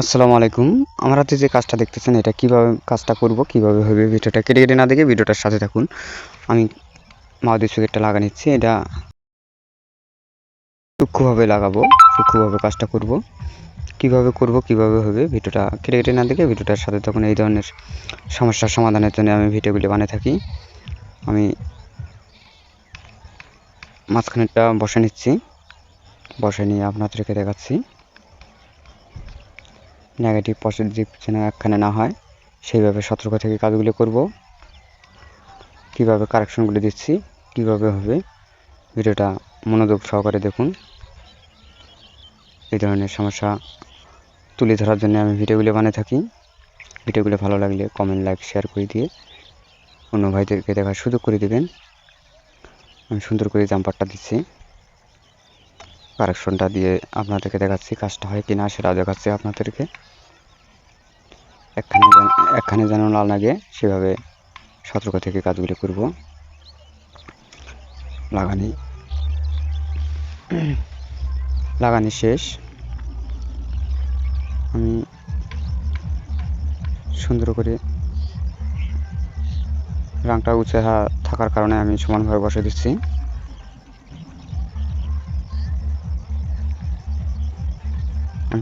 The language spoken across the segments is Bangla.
আসসালামু আলাইকুম। আমার হাতে যে কাজটা দেখতেছেন, এটা কীভাবে কাজটা করব, কীভাবে হবে ভিডিওটা, কেটে কেটে না দেখে ভিডিওটার সাথে থাকুন। আমি মাউদি সুকেটটা লাগা নিচ্ছি, এটা সূক্ষ্মভাবে লাগাবো, সূক্ষ্মভাবে কাজটা করব। কীভাবে করব, কীভাবে হবে, ভিডিওটা কেটে কেটে না দেখে ভিডিওটার সাথে তখন এই ধরনের সমস্যার সমাধানের জন্য আমি ভিডিওগুলি বানিয়ে থাকি। আমি মাঝখানেরটা বসে নিচ্ছি, বসে নিয়ে আপনাদেরকে দেখাচ্ছি। নেগেটিভ পজিটিভ যেন একখানে না হয়, সেইভাবে সতর্ক থেকে কাজগুলো করব। কীভাবে কারেকশনগুলি দিচ্ছি, কীভাবে হবে, ভিডিওটা মনোযোগ সহকারে দেখুন। এই ধরনের সমস্যা তুলে ধরার জন্য আমি ভিডিওগুলো বানিয়ে থাকি। ভিডিওগুলো ভালো লাগলে কমেন্ট লাইক শেয়ার করে দিয়ে অন্য ভাইদেরকে দেখার সুযোগ করে দেবেন। আমি সুন্দর করে জাম্পারটা দিচ্ছি। কারেকশনটা দিয়ে আপনাদেরকে দেখাচ্ছি কাজটা হয় কি না সেটা দেখাচ্ছি আপনাদেরকে। একখানে একখানে যেন লাল লাগে সেভাবে সতর্ক থেকে কাজগুলি করব। লাগানি। লাগানি শেষ। আমি সুন্দর করে রাংটা উঁচে থাকার কারণে আমি সমানভাবে বসে দিচ্ছি।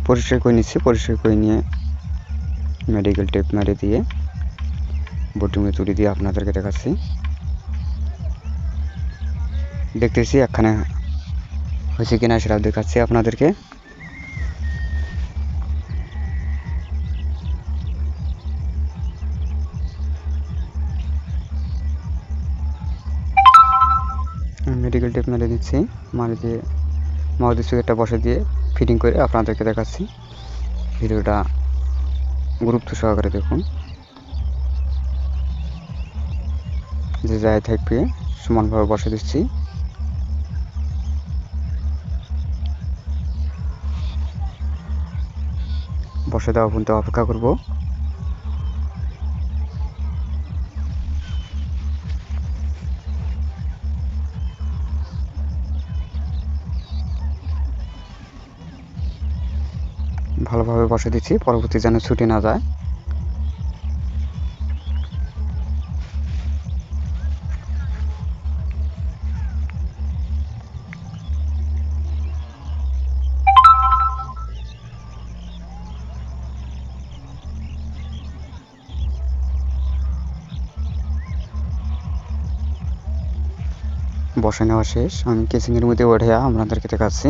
পরিষ্কার করে নিচ্ছি, পরিষ্কার করে নিয়ে মেডিকেল টেপ মেরে দিয়ে বোটিংয়ে তুলে দিয়ে আপনাদেরকে দেখাচ্ছি। দেখতেছি একখানে হয়েছে কিনা সেটা দেখাচ্ছি আপনাদেরকে। মেডিকেল টেপ মেরে দিচ্ছি, মারে দিয়ে মাউদি সুইচটা বসে দিয়ে ফিটিং করে আপনাদেরকে দেখাচ্ছি। ভিডিওটা গুরুত্ব সহকারে দেখুন। যে যায় থাকবে, সমানভাবে বসে দিচ্ছি। বসে দেওয়া পর্যন্ত অপেক্ষা করব। ভালোভাবে বসে দিচ্ছি, পরবর্তী যেন ছুটি না যায়। বসে নেওয়া শেষ। আমি কেসিংয়ের মধ্যে উঠে আপনাদেরকে দেখাচ্ছি।